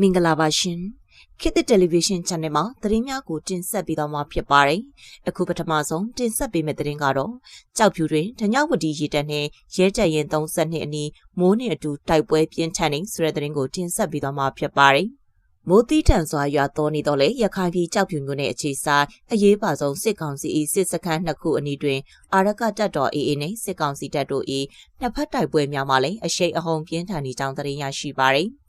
မင်္ဂလာပါရှင်ခေတ်သစ်တယ်လီဗီရှင်း channel မှာသတင်းများကိုတင်ဆက်ပေးသွားမှာဖြစ်ပါတယ်အခုပထမဆုံးတင်ဆက်ပေးမယ့်သတင်းကတော့ကြောက်ဖြူတွင်ဓညဝတီရေတပ်နှင့်ရဲတပ်ရင်32အနီးမိုးနှင့်အတူတိုက်ပွဲပြင်းထန်နေဆိုတဲ့သတင်းကိုတင်ဆက်ပေးသွားမှာဖြစ်ပါတယ်မိုးတီးထန်စွာရွာတော်နေတော့လေရခိုင်ပြည်ကြောက်ဖြူမြို့နယ်အခြေဆိုင်အရေးပါဆုံးစစ်ကောင်စီ၏စစ်စခန်းနှစ်ခုအနီးတွင်အာရကတပ်တော် AA နှင့်စစ်ကောင်စီတပ်တို့၏နှစ်ဖက်တိုက်ပွဲများမှလည်းအရှိန်အဟုန်ပြင်းထန်နေကြောင်းသတင်းရရှိပါသည်။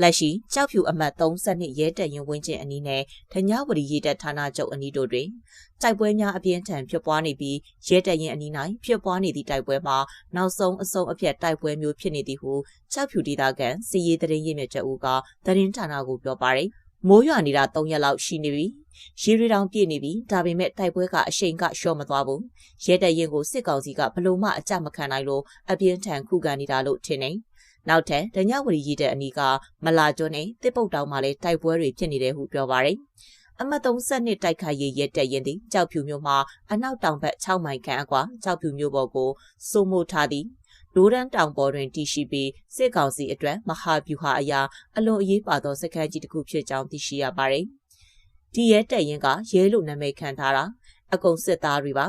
လက်ရှိကြောက်ဖြူအမှတ်32ရဲတပ်ရင်ဝင်းကျင်အနီးနဲ့ဓညဝတီရဲတပ်ဌာနချုပ်အနီးတို့တွင်တိုက်ပွဲများအပြင်းထန်ဖြစ်ပွားနေပြီးရဲတပ်ရင်အနီး၌ဖြစ်ပွားနေသည့်တိုက်ပွဲမှာနောက်ဆုံးအဆုံးအပြတ်တိုက်ပွဲမျိုးဖြစ်နေသည်ဟုကြောက်ဖြူဒေသခံစီရေးတရင်ရင်းမြစ်ချက်ဦးကသတင်းဌာနကိုပြောပါတယ်မိုးရွာနေတာ3ရက်လောက်ရှိနေပြီရေရီတောင်ပြည့်နေပြီဒါပေမဲ့တိုက်ပွဲကအရှိန်ကရှော့မသွားဘူးရဲတပ်ရင်ကိုစစ်ကောင်စီကဘလို့မှအကြမခံနိုင်လို့အပြင်းထန်ခုခံနေတာလို့ထင်နေ နောက်ထပ်ဒညဝရီကြီးတဲ့အနီးကမလာကျွန်းနဲ့တစ်ပုတ်တောင်မှာလည်းတိုက်ပွဲတွေဖြစ်နေတယ်ဟုပြောပါရယ်အမတ်32တိုက်ခိုက်ရေးရဲတက်ရင်သည်ကြောက်ဖြူမျိုးမှာအနောက်တောင်ဘက်6မိုင်ခန့်အကွာကြောက်ဖြူမျိုးပေါ်ကိုစိုးမိုးထားသည်ဒိုးရန်တောင်ပေါ်တွင်တည်ရှိပြီးစစ်ကောင်စီအတွက်မဟာဗျူဟာအရာအလွန်အရေးပါသောစခန်းကြီးတစ်ခုဖြစ်ကြောင်းသိရှိရပါတယ်။ဒီရဲတက်ရင်ကရဲလို့နာမည်ခံထားတာအကုံစစ်သားတွေပါ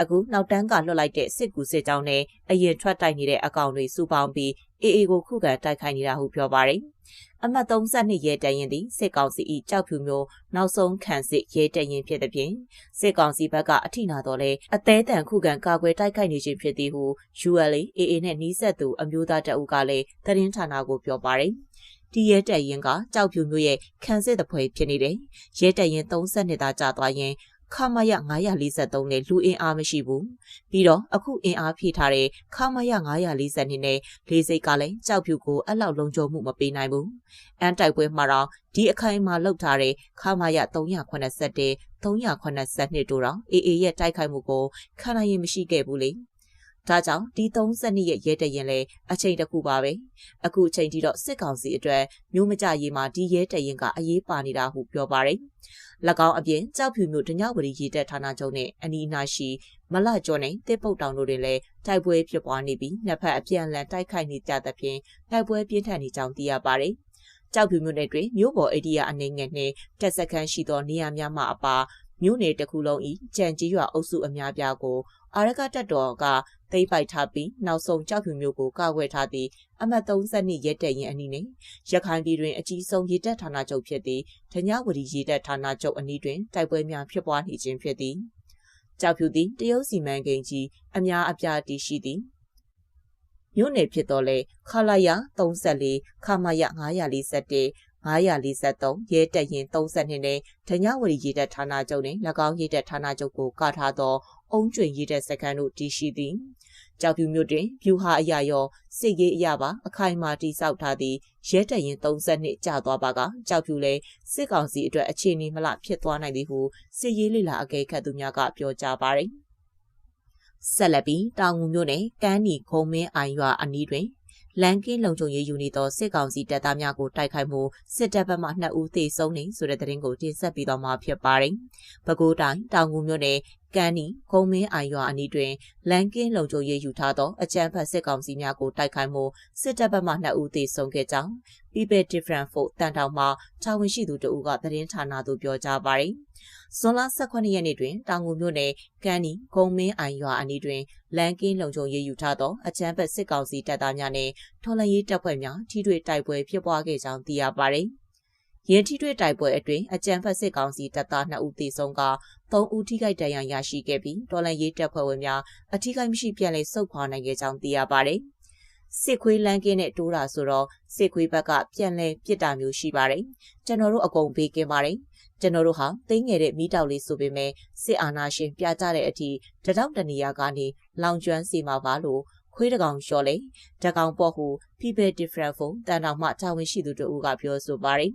အခုနောက်တန်းကလွှတ်လိုက်တဲ့စစ်ကူစစ်ကြောင်းနဲ့အရင်ထွက်တိုက်နေတဲ့အကောင်တွေစုပေါင်းပြီး အေအေကိုခုခံတိုက်ခိုက်နေတာဟုပြောပါတယ်။အမှတ်32ရဲတရင်သည်စစ်ကောင်စီ၏ကြောက်ဖြူမျိုးနောက်ဆုံးခံစစ်ရဲတရင်ဖြစ်သည်ဖြင့်စစ်ကောင်စီဘက်ကအထိနာတော့လဲအသေးတန်ခုခံကာကွယ်တိုက်ခိုက်နေခြင်းဖြစ်သည်ဟု ULA AA နဲ့နှီးဆက်သူအမျိုးသားတအုပ်ကလည်းသတင်းဌာနကိုပြောပါတယ်။ဒီရဲတက်ရင်ကကြောက်ဖြူမျိုးရဲ့ခံစစ်တပွဲဖြစ်နေတယ်။ရဲတက်ရင်32သားကြာသွားရင် ခမရ943နဲ့လူအင်အားမရှိဘူးပြီးတော့အခုအင်အားဖြည့်ထားတဲ့ခမရ942နဲ့လေးစိတ်ကလည်းကြောက်ဖြူကိုအဲ့လောက်လုံခြုံမှုမပေးနိုင်ဘူးအန်တိုက်ပွဲမှာတော့ဒီအခိုင်အမာလောက်ထားတဲ့ခမရ381 382တို့တော့အေအေရဲ့တိုက်ခိုက်မှုကိုခံနိုင်ရင်မရှိခဲ့ဘူးလေ ဒါကြောင့်ဒီ32ရဲ့ရဲတရင်လဲအချိန်တခုပါပဲအခုအချိန်ထိတော့စစ်ကောင်စီအတွက်မျိုးမကြရေးမှာဒီရဲတရင်ကအရေးပါနေတာဟုပြောပါတယ်၎င်းအပြင်ကြောက်ဖြူမြို့ဒညဝရီရေတပ်ဌာနချုပ်နဲ့အနီးနားရှိမလကျော်နဲ့တစ်ပုတ်တောင်တို့တွင်လည်းတိုက်ပွဲဖြစ်ပွားနေပြီးနှစ်ဖက်အပြန်အလှန်တိုက်ခိုက်နေကြသဖြင့်တိုက်ပွဲပြင်းထန်နေကြောင်းသိရပါတယ်။ကြောက်ဖြူမြို့နယ်တွင်မြို့ပေါ်အေဒီယာအနေငယ်နှင့်တက်စခန်းရှိသောနေရာများမှအပါမြို့နယ်တစ်ခုလုံး၏ကြံကြီးရွာအုပ်စုအများပြားကိုအာရကတက်တော်က သိမ်းပိုက်ထားပြီးနောက်ဆုံးကြောက်ဖြူမျိုးကိုကာကွယ်ထားသည့်အမှတ်32ရဲတပ်ရင်အနီးနှင့်ရခိုင်ပြည်တွင်အကြီးဆုံးရေတပ်ဌာနချုပ်ဖြစ်သည့်ဓညဝတီရေတပ်ဌာနချုပ်အနီးတွင်တိုက်ပွဲများဖြစ်ပွားနေခြင်းဖြစ်သည်ကြောက်ဖြူသည်တရုတ်စီမံကိန်းကြီးအများအပြားတည်ရှိသည်မြို့နယ်ဖြစ်တော်လဲခလာရ34ခမရ941 943ရဲတပ်ရင်32နဲ့ဒညဝရီရေတပ်ဌာနချုပ်နှင့်၎င်းရေတပ်ဌာနချုပ်ကိုကထားသောအုံကျွင်ရေတပ်စခန်းတို့တည်ရှိသည် ကြောက်ဖြူမြို့တွင်ဖြူဟာအရာရောစစ်ရေးအရာပါအခိုင်အမာတိစောက်ထားသည့်ရဲတပ်ရင်32ကျသွားပါကကြောက်ဖြူလည်းစစ်ကောင်စီအတွက်အခြေအနေမလဖြစ်သွားနိုင်သည်ဟုစစ်ရေးလိလာအကဲခတ်သူများကပြောကြားပါသည်ဆက်လက်ပြီးတောင်ငူမြို့နယ်ကမ်းနီခုံမင်းအိုင်ရွာအနီးတွင် လန်ကင်းလုံခြုံရေးယူနေသောစစ်ကောင်စီတပ်သားများကိုတိုက်ခိုက်မှုစစ်တပ်ဘက်မှ2ဦးသေဆုံးနေဆိုတဲ့သတင်းကိုတင်ဆက်ပေးသွားမှာဖြစ်ပါတယ်။ပဲခူးတိုင်းတောင်ငူမြို့နယ်ကန်းနီခုံမင်းအိုင်ရွာအနီးတွင်လန်ကင်းလုံခြုံရေးယူထားသောအကြမ်းဖက်စစ်ကောင်စီများကိုတိုက်ခိုက်မှုစစ်တပ်ဘက်မှ2ဦးသေဆုံးခဲ့ကြောင်း People Different Folk တန်တောင်မှတာဝန်ရှိသူတဦးကသတင်းဌာနသို့ပြောကြားပါတယ်။ ဇွန်လ18ရက်နေ့တွင်တောင်ငူမြို့နယ်ကန်းနီဂုံမင်းအိုင်ရွာအနီးတွင်လန်ကင်းလုံခြုံရေးယူထားသောအကြမ်းဖက်စစ်ကောင်စီတပ်သားများနှင့်ထော်လန်ရေးတပ်ဖွဲ့များထိတွေ့တိုက်ပွဲဖြစ်ပွားခဲ့ကြောင်းသိရပါသည်။ရင်းထိတွေ့တိုက်ပွဲအတွင်းအကြမ်းဖက်စစ်ကောင်စီတပ်သား2ဦးသေဆုံးက3ဦးထိခိုက်ဒဏ်ရာရရှိခဲ့ပြီးတော်လန်ရေးတပ်ဖွဲ့ဝင်များအထိခိုက်မရှိပြန်လည်ဆုတ်ခွာနိုင်ခဲ့ကြောင်းသိရပါတယ်။စစ်ခွေးလန်းကင်းနဲ့တိုးတာဆိုတော့စစ်ခွေးဘက်ကပြန်လဲပြစ်တာမျိုးရှိပါတယ်။ကျွန်တော်တို့အကုန်ဘေးကင်းပါတယ် ကျွန်တော်တို့ဟာသိငယ်တဲ့မိတောက်လေးဆိုပေမဲ့စစ်အာဏာရှင်ပြကြတဲ့အထိတတောက်တနေရာကနေလောင်ကျွမ်းစီမှာပါလို့ခွေးတကောင်လျှော်လေတကောင်ပေါ့ဟု People Different ဖုန်းတန်တော်မှတာဝန်ရှိသူတို့ကပြောဆိုပါတယ်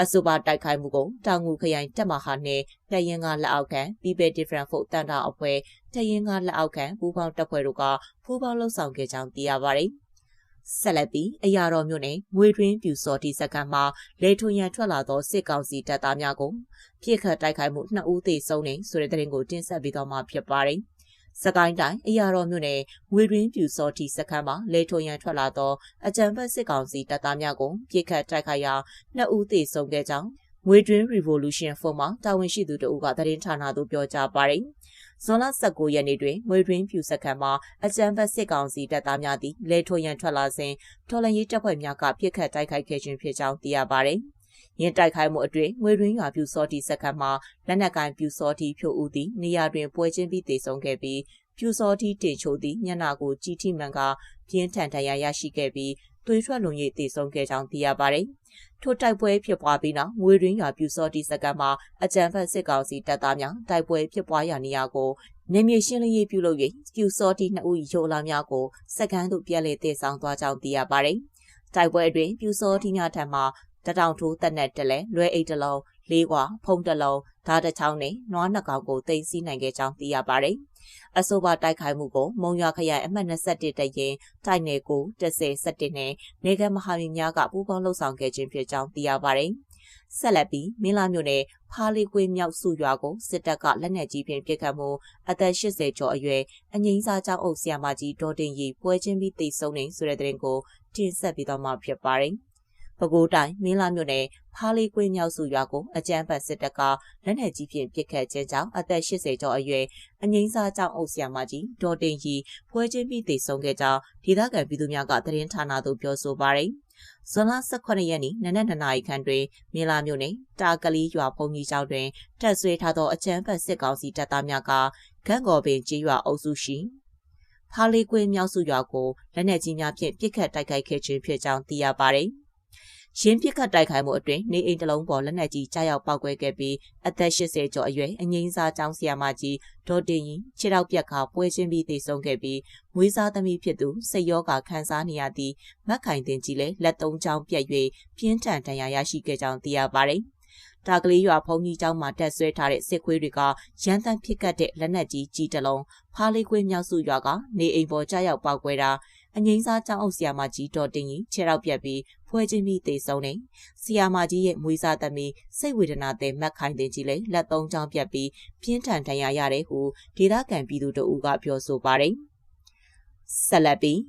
အဆိုပါတိုက်ခိုက်မှုကိုတောင်ငူခရိုင်တက်မဟာနဲ့တရင်ကလက်အောက်ခံ People Different ဖုန်းတန်တော်အဖွဲ့တရင်ကလက်အောက်ခံပူးပေါင်းတပ်ဖွဲ့တို့ကပူးပေါင်းလှုပ်ဆောင်ခဲ့ကြောင်းသိရပါတယ် ဆက်လက်ပြီးအရာတော်မြို့နယ်ငွေတွင်းပြူစော်တီစကန်မှာလေထွန်ရန်ထွက်လာသောစစ်ကောင်စီတပ်သားများကိုပြစ်ခတ်တိုက်ခိုက်မှုနှစ်ဦးသေဆုံးနေဆိုတဲ့တဲ့ရင်ကိုတင်ဆက်ပေးတော့မှာဖြစ်ပါတယ်စကိုင်းတိုင်းအရာတော်မြို့နယ်ငွေရင်းပြူစောတီစခန်းမှာလေထုံရန်ထွက်လာသောအကြံဖက်စစ်ကောင်စီတပ်သားများကိုပြစ်ခတ်တိုက်ခိုက်ရာနှစ်ဦးသေဆုံးခဲ့ကြောင်းငွေတွင်း Revolution ဖုန်းမှာတာဝန်ရှိသူတို့ကသတင်းဌာနသို့ပြောကြားပါတယ်။ ဇွန်လ19ရက်နေ့တွင်ငွေတွင်းပြူစခန်းမှာအကြံဖက်စစ်ကောင်စီတပ်သားများသည်လေထုံရန်ထွက်လာစဉ်တော်လန်ရေးတပ်ဖွဲ့များကပြစ်ခတ်တိုက်ခိုက်ခဲ့ခြင်းဖြစ်ကြောင်းသိရပါတယ်။ရင်တိုက်ခိုက်မှုအတွင်းငွေရင်းရွာပြူစောတီစက္ကန့်မှာလက်နက်ကိုင်ပြူစောတီဖြိုဦးသည်နေရာတွင်ပွဲချင်းပြီးတေဆုံးခဲ့ပြီးပြူစောတီတင်ချိုသည်ညနာကိုကြီးထိမှန်ကပြင်းထန်တရားရရှိခဲ့ပြီး သွေးထွက်လွန်ရည်တေဆုံးခဲ့ကြောင်းသိရပါတယ်။ထိုတိုက်ပွဲဖြစ်ပွားပြီးနောက်ငွေရင်းရွာပြူစောတီစက္ကန့်မှာအကြံဖက်စစ်ကောင်စီတပ်သားများတိုက်ပွဲဖြစ်ပွားရာနေရာကိုနေမြေရှင်းလင်းရေးပြုလုပ်၍ပြူစောတီနှစ်ဦးရိုလာများကိုစက္ကန့်သို့ပြက်လက်တည်ဆောင်သွားကြောင်းသိရပါတယ်။တိုက်ပွဲအတွင်းပြူစောတီများထံမှတတောင်ထိုးတက်နက်တလဲလွဲအိတ်တလုံး လေးကွာဖုံးတလုံးဓာတ်တစ်ချောင်းနဲ့နွားနှစ်ကောင်ကိုတင်စီနိုင်ခဲ့ကြောင်းသိရပါတယ်။အဆိုပါတိုက်ခိုက်မှုကိုမုံရွာခရိုင်အမှတ်21တရင်တိုက်နယ်ကို10 17နဲ့နေကမဟာမိများကပူးပေါင်းလှုပ်ဆောင်ခဲ့ခြင်းဖြစ်ကြောင်းသိရပါတယ်။ဆက်လက်ပြီးမင်းလာမြို့နယ်ဖားလီကွေးမြောက်စုရွာကိုစစ်တပ်ကလက်နက်ကြီးဖြင့်ပစ်ခတ်မှုအသက်80ကျော်အရွယ်အငိမ့်စားကျောင်းအုပ်ဆရာမကြီးဒေါ်တင်ရီပွဲချင်းပြီးတိတ်ဆုံးနေဆိုတဲ့တဲ့ရင်ကိုတင်ဆက်ပြီးတော့မှဖြစ်ပါတယ်။ ပဲခူးတိုင်းမင်းလာမြို့နယ်ဖားလေးကွင်းမြောက်စုရွာကိုအကြမ်းဖက်စစ်တပ်ကလက်နက်ကြီးဖြင့်ပစ်ခတ်ခြင်းကြောင့်အသက်80ကျော်အရွယ်အငိမ့်စားကြောင့်အုပ်ဆရာမကြီးဒေါ်တင်ကြီးဖွဲချင်းပြီးတေဆုံးခဲ့ကြောင်းဒေသခံပြည်သူများကသတင်းဌာနသို့ပြောဆိုပါရယ်ဇွန်လ18ရက်နေ့နနက်2နာရီခန့်တွင်မင်းလာမြို့နယ်တာကလေးရွာဖုန်ကြီးကျောင်းတွင်တက်ဆွေထားသောအကြမ်းဖက်စစ်ကောင်စီတပ်သားများကဂန့်ကော်ပင်ကြီးရွာအုပ်စုရှိဖားလေးကွင်းမြောက်စုရွာကိုလက်နက်ကြီးများဖြင့်ပစ်ခတ်တိုက်ခိုက်ခဲ့ခြင်းဖြစ်ကြောင်းသိရပါသည်။ ရင်းပစ်ခတ်တိုက်ခိုက်မှုအတွင်းနေအိမ်တစ်လုံးပေါ်လက်နက်ကြီးကြားရောက်ပောက်ကွဲခဲ့ပြီးအသက်80ကျော်အရွယ်အငိမ့်စားကျောင်းဆရာမကြီးဒေါ်တင်ရင်ခြေထောက်ပြက်ခါပွဲချင်းပြီးသေဆုံးခဲ့ပြီးမွေးစားသမီးဖြစ်သူစိတ်ရောဂါခံစားနေရသည့်မက်ခိုင်တင်ကြီးလည်းလက်သုံးချောင်းပြက်၍ပြင်းထန်ဒဏ်ရာရရှိခဲ့ကြောင်းသိရပါတယ်။တာကလေးရွာဖုန်ကြီးကျောင်းမှာတက်ဆွဲထားတဲ့စစ်ခွေးတွေကရန်တမ်းဖြစ်ကတ်တဲ့လက်နက်ကြီးကြီးတလုံးဖားလေးခွေးမြောက်စုရွာကနေအိမ်ပေါ်ကြားရောက်ပောက်ကွဲတာအငိမ့်စားကျောင်းအုပ်ဆရာမကြီးဒေါ်တင်ကြီးခြေထောက်ပြက်ပြီး ဖွဲချင်းပြီးတေဆုံးနေဆရာမကြီးရဲ့မွေးစားသမီးစိတ်ဝေဒနာတဲ့မက်ခိုင်တင်ကြီးလည်းလက်သုံးချောင်းပြက်ပြီးပြင်းထန်ဒဏ်ရာရတယ်ဟုဒေသခံပြည်သူတို့ကပြောဆိုပါတယ်ဆက်လက်ပြီး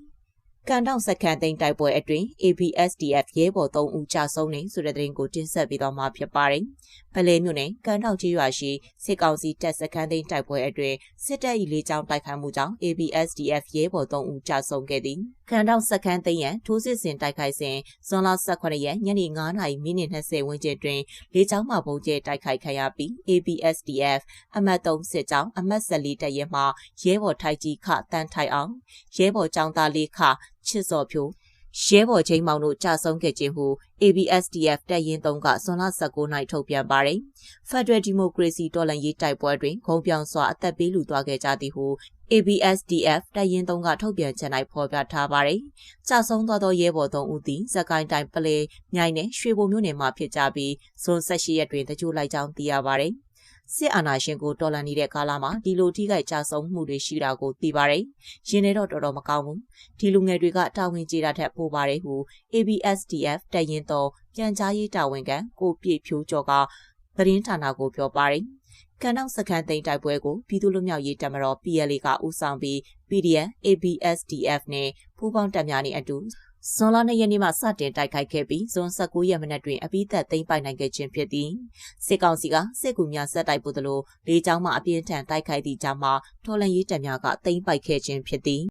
ကန်တောင်စခန်းသိမ်းတိုက်ပွဲအတွင်း ABSDF ရဲဘော်3ဦးကြာဆုံးနေဆိုတဲ့သတင်းကိုတင်ဆက်ပေးတော့မှာဖြစ်ပါတယ်။ ဗလဲမြို့နယ်ကန်တောင်ကြီးရွာရှိစစ်ကောင်စီတပ်စခန်းသိမ်းတိုက်ပွဲအတွင်းစစ်တပ်၏လေးချောင်းတိုက်ခိုက်မှုကြောင့် ABSDF ရဲဘော်3ဦးကြာဆုံးခဲ့သည်။ကန်တောင်စခန်းသိမ်းရန်ထိုးစစ်ဆင်တိုက်ခိုက်စဉ်ဇွန်လ18ရက်ညနေ9:00နာရီမိနစ်20ဝန်းကျင်တွင်လေးချောင်းမှပုံကျဲတိုက်ခိုက်ခံရပြီး ABSDF အမှတ်3စစ်ကြောင်းအမှတ်14တပ်ရဲမှရဲဘော်ထိုက်ကြီးခတန်းထိုက်အောင်ရဲဘော်ចောင်းသားလေးခချစ်စော်ဖြို ရဲဘော်ချင်းမောင်တို့ကြာဆုံးခဲ့ခြင်းဟု ABSDF တပ်ရင်း3ကဇွန်လ19နိုင်ထုတ်ပြန်ပါတယ်။ Federal Democracy တော်လှန်ရေးတိုက်ပွဲတွင်ဂုံပြောင်စွာအသက်ပေးလူသွားခဲ့ကြသည်ဟု ABSDF တပ်ရင်း3ကထုတ်ပြန်ချက်၌ဖော်ပြထားပါတယ်။ကြာဆုံးသွားသောရဲဘော်3ဦးသည်စကိုင်းတိုင်းပလဲမြိုင်နယ်ရွှေဘုံမြို့နယ်မှဖြစ်ကြပြီးဇွန်18ရက်တွင်တကြိုလိုက်ကြောင်းသိရပါတယ်။ စစ်အာဏာရှင်ကိုတော်လှန်နေတဲ့ကာလမှာဒီလိုထိခိုက်ကြဆုံးမှုတွေရှိတာကိုသိပါတယ်။ရင်းနေတော့တော်တော်မကောင်းဘူး။ဒီလူငယ်တွေကတာဝန်ကျေတာထက်ပိုပါတယ်ဟု ABSDF တပ်ရင်းတော်ပြန်ကြားရေးတာဝန်ခံကိုပြည့်ဖြိုးကျော်ကသတင်းဌာနကိုပြောပါတယ်။ကန်နောက်စခန်းသိမ်းတိုက်ပွဲကိုပြည်သူ့လူမျိုးရေးတပ်မတော် PLA ကဦးဆောင်ပြီး PDF ABSDF နဲ့ပူးပေါင်းတပ်များနဲ့အတူ ဇွန်လ2ရက်နေ့မှစတင်တိုက်ခိုက်ခဲ့ပြီးဇွန်19ရက်မနက်တွင်အပိသက်သိမ်းပိုက်နိုင်ခဲ့ခြင်းဖြစ်သည်စစ်ကောင်စီကစစ်ကူများဆက်တိုက်ပို့သလိုလေကြောင်းမှအပြင်းထန်တိုက်ခိုက်သည့်ကြောင့်မှထော်လန်ရေးတပ်များကသိမ်းပိုက်ခဲ့ခြင်းဖြစ်သည်